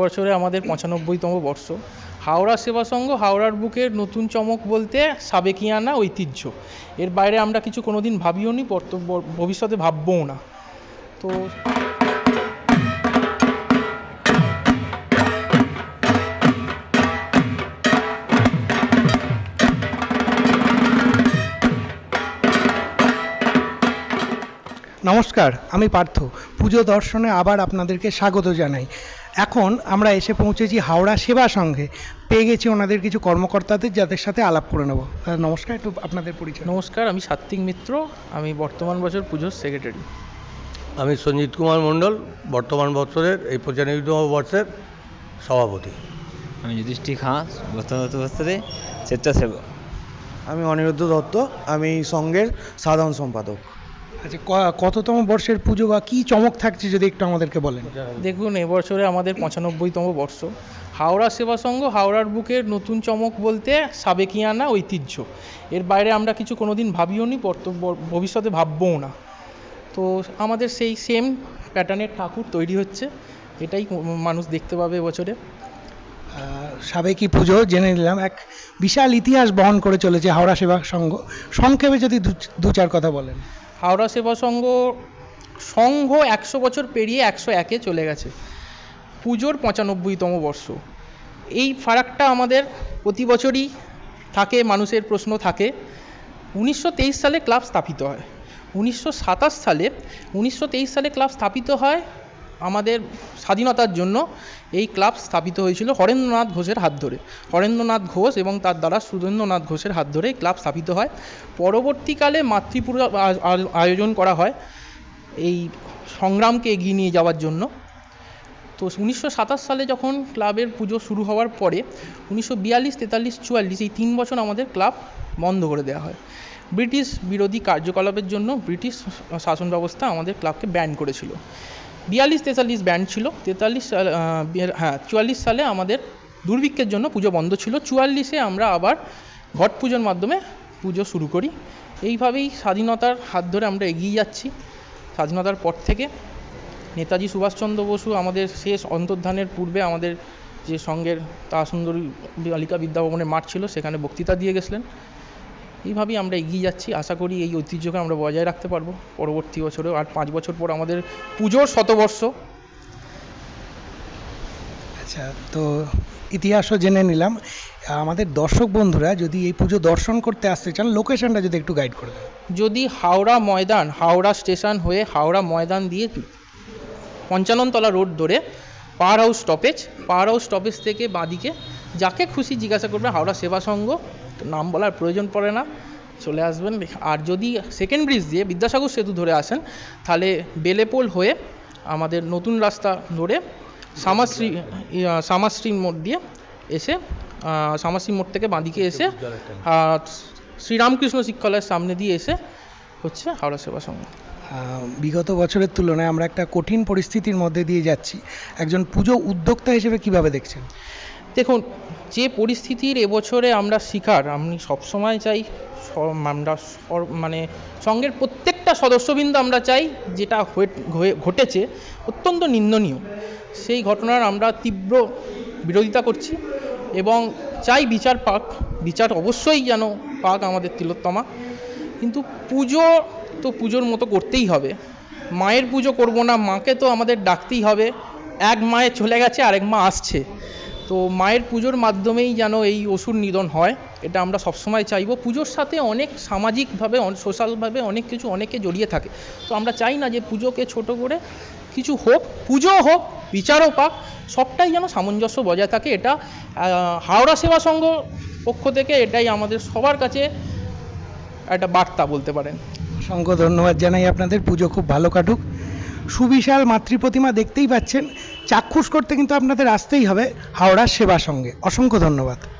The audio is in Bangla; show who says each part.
Speaker 1: এবছরে আমাদের পঁচানব্বইতম বর্ষ। হাওড়া সেবা সংঘ হাওড়ার বুকের নতুন চমক বলতে সাবেকিয়ানা ঐতিহ্য। এর বাইরে আমরা কিছু কোনোদিন ভাবিও নি ভবিষ্যতে ভাববও না। তো
Speaker 2: নমস্কার, আমি পার্থ। পুজো দর্শনে আবার আপনাদেরকে স্বাগত জানাই। এখন আমরা এসে পৌঁছেছি হাওড়া সেবা সংঘে। পেয়ে গেছি ওনাদের কিছু কর্মকর্তাদের যাদের সাথে আলাপ করে নেব। নমস্কার একটু আপনাদের পরিচয়।
Speaker 1: নমস্কার আমি সাত্বিক মিত্র। আমি বর্তমান বছর পুজোর সেক্রেটারি
Speaker 3: আমি সঞ্জিত কুমার মণ্ডল বর্তমান বছরের এই পঁচানব্বইতম বর্ষের সভাপতি।
Speaker 4: আমি যুধিষ্ঠির খাঁ বর্তমান বছরে স্বেচ্ছাসেবক।
Speaker 5: আমি অনিরুদ্ধ দত্ত আমি সঙ্গের সাধারণ সম্পাদক।
Speaker 2: আচ্ছা কততম বর্ষের পুজো বা কী চমক থাকছে যদি একটু আমাদেরকে বলেন?
Speaker 1: দেখুন এবছরে আমাদের পঁচানব্বইতম বর্ষ। হাওড়া সেবা সংঘ হাওড়ার বুকের নতুন চমক বলতে সাবেকিয়ানা ঐতিহ্য। এর বাইরে আমরা কিছু কোনোদিন ভাবিও নি ভবিষ্যতে ভাববও না। তো আমাদের সেই সেম প্যাটার্নের ঠাকুর তৈরি হচ্ছে। এটাই মানুষ দেখতে পাবে এবছরে।
Speaker 2: সাবেকি পুজো জেনে নিলাম এক বিশাল ইতিহাস বহন করে চলেছে হাওড়া সেবা সংঘ। সংক্ষেপে যদি দু চার কথা বলেন।
Speaker 1: হাওড়া সেবা সংঘ সংঘ একশো বছর পেরিয়ে একশো একে চলে গেছে। পুজোর পঁচানব্বইতম বর্ষ। এই ফারাকটা আমাদের প্রতি বছরই থাকে, মানুষের প্রশ্ন থাকে। উনিশশো তেইশ সালে ক্লাব স্থাপিত হয়। উনিশশো সাতাশ সালে, উনিশশো তেইশ সালে ক্লাব স্থাপিত হয় আমাদের স্বাধীনতার জন্য এই ক্লাব স্থাপিত হয়েছিল হরেন্দ্রনাথ ঘোষের হাত ধরে। হরেন্দ্রনাথ ঘোষ এবং তার দ্বারা সুরেন্দ্রনাথ ঘোষের হাত ধরে এই ক্লাব স্থাপিত হয়। পরবর্তীকালে আ- আয়োজন করা হয় এই সংগ্রামকে এগিয়ে নিয়ে যাওয়ার জন্য। তো উনিশশো সাতাশ সালে যখন ক্লাবের পুজো শুরু হওয়ার পরে উনিশশো বিয়াল্লিশ, তেতাল্লিশ, চুয়াল্লিশ এই তিন বছর আমাদের ক্লাব বন্ধ করে দেওয়া হয়। ব্রিটিশ বিরোধী কার্যকলাপের জন্য ব্রিটিশ শাসন ব্যবস্থা আমাদের ক্লাবকে ব্যান করেছিল। বিয়াল্লিশ তেতাল্লিশ ব্যান ছিল। তেতাল্লিশ হ্যাঁ চুয়াল্লিশ সালে আমাদের দুর্ভিক্ষের জন্য পুজো বন্ধ ছিল। চুয়াল্লিশে আমরা আবার ঘট পুজোর মাধ্যমে পুজো শুরু করি। এইভাবেই স্বাধীনতার হাত ধরে আমরা এগিয়ে যাচ্ছি। স্বাধীনতার পর থেকে নেতাজি সুভাষচন্দ্র বসু আমাদের শেষ অন্তর্ধানের পূর্বে আমাদের যে সঙ্গের তারাসুন্দরী বালিকা বিদ্যাভবনের মাঠ ছিল, সেখানে বক্তৃতা দিয়ে গেছিলেন। এইভাবেই আমরা এগিয়ে যাচ্ছি। আশা করি এই ঐতিহ্যকে আমরা বজায় রাখতে পারব। পরবর্তী বছরেও আর পাঁচ বছর পর আমাদের পুজোর শতবর্ষ।
Speaker 2: আচ্ছা তো ইতিহাসও জেনে নিলাম। আমাদের দর্শক বন্ধুরা যদি এই পুজো দর্শন করতে আসতে চান লোকেশনটা যদি একটু গাইড করে
Speaker 1: যদি হাওড়া ময়দান হাওড়া স্টেশন হয়ে হাওড়া ময়দান দিয়ে পঞ্চাননতলা রোড ধরে power house stoppage power house stoppage থেকে বাঁদিকে যাকে খুশি জিজ্ঞাসা করবে হাওড়া সেবা সংঘ নাম বলার প্রয়োজন পড়ে না চলে আসবেন। আর যদি সেকেন্ড ব্রিজ দিয়ে বিদ্যাসাগর সেতু ধরে আসেন তাহলে বেলেপোল হয়ে আমাদের নতুন রাস্তা ধরে সামাশ্রী সামাশ্রী মোড় দিয়ে এসে আহ, সামাশ্রী মোড় থেকে বাঁদিকে এসে শ্রীরামকৃষ্ণ শিক্ষালয়ের সামনে দিয়ে এসে হচ্ছে হাওড়া সেবা সংঘ।
Speaker 2: বিগত বছরের তুলনায় আমরা একটা কঠিন পরিস্থিতির মধ্যে দিয়ে যাচ্ছি। একজন পুজো উদ্যোক্তা হিসেবে কীভাবে দেখছেন?
Speaker 1: দেখুন যে পরিস্থিতির এবছরে আমরা শিকার, আমি সবসময় চাই আমরা মানে সঙ্গের প্রত্যেকটা সদস্যবৃন্দ আমরা চাই যেটা ঘটেছে অত্যন্ত নিন্দনীয়। সেই ঘটনার আমরা তীব্র বিরোধিতা করছি এবং চাই বিচার পাক। বিচার অবশ্যই যেন পাক আমাদের তিলোত্তমা। কিন্তু পুজো তো পুজোর মতো করতেই হবে। মায়ের পুজো করব না, মাকে তো আমাদের ডাকতেই হবে। এক মায়ে চলে গেছে, আরেক মা আসছে। তো মায়ের পুজোর মাধ্যমেই যেন এই অসুর নিধন হয়, এটা আমরা সবসময় চাইব। পুজোর সাথে অনেক সামাজিকভাবে সোশ্যালভাবে অনেক কিছু অনেকে জড়িয়ে থাকে। তো আমরা চাই না যে পুজোকে ছোট করে কিছু হোক, পুজো হোক, বিচারও পাক, সবটাই যেন সামঞ্জস্য বজায় থাকে। এটা হাওড়া সেবা সংঘ পক্ষ থেকে এটাই আমাদের সবার কাছে একটা বার্তা বলতে পারেন।
Speaker 2: অসংখ্য ধন্যবাদ জানাই আপনাদের। পুজো খুব ভালো কাটুক। সুবিশাল মাতৃপ্রতিমা দেখতেই পাচ্ছেন। চাক্ষুষ করতে কিন্তু আপনাদের আসতেই হবে হাওড়া সেবা সঙ্গে। অসংখ্য ধন্যবাদ।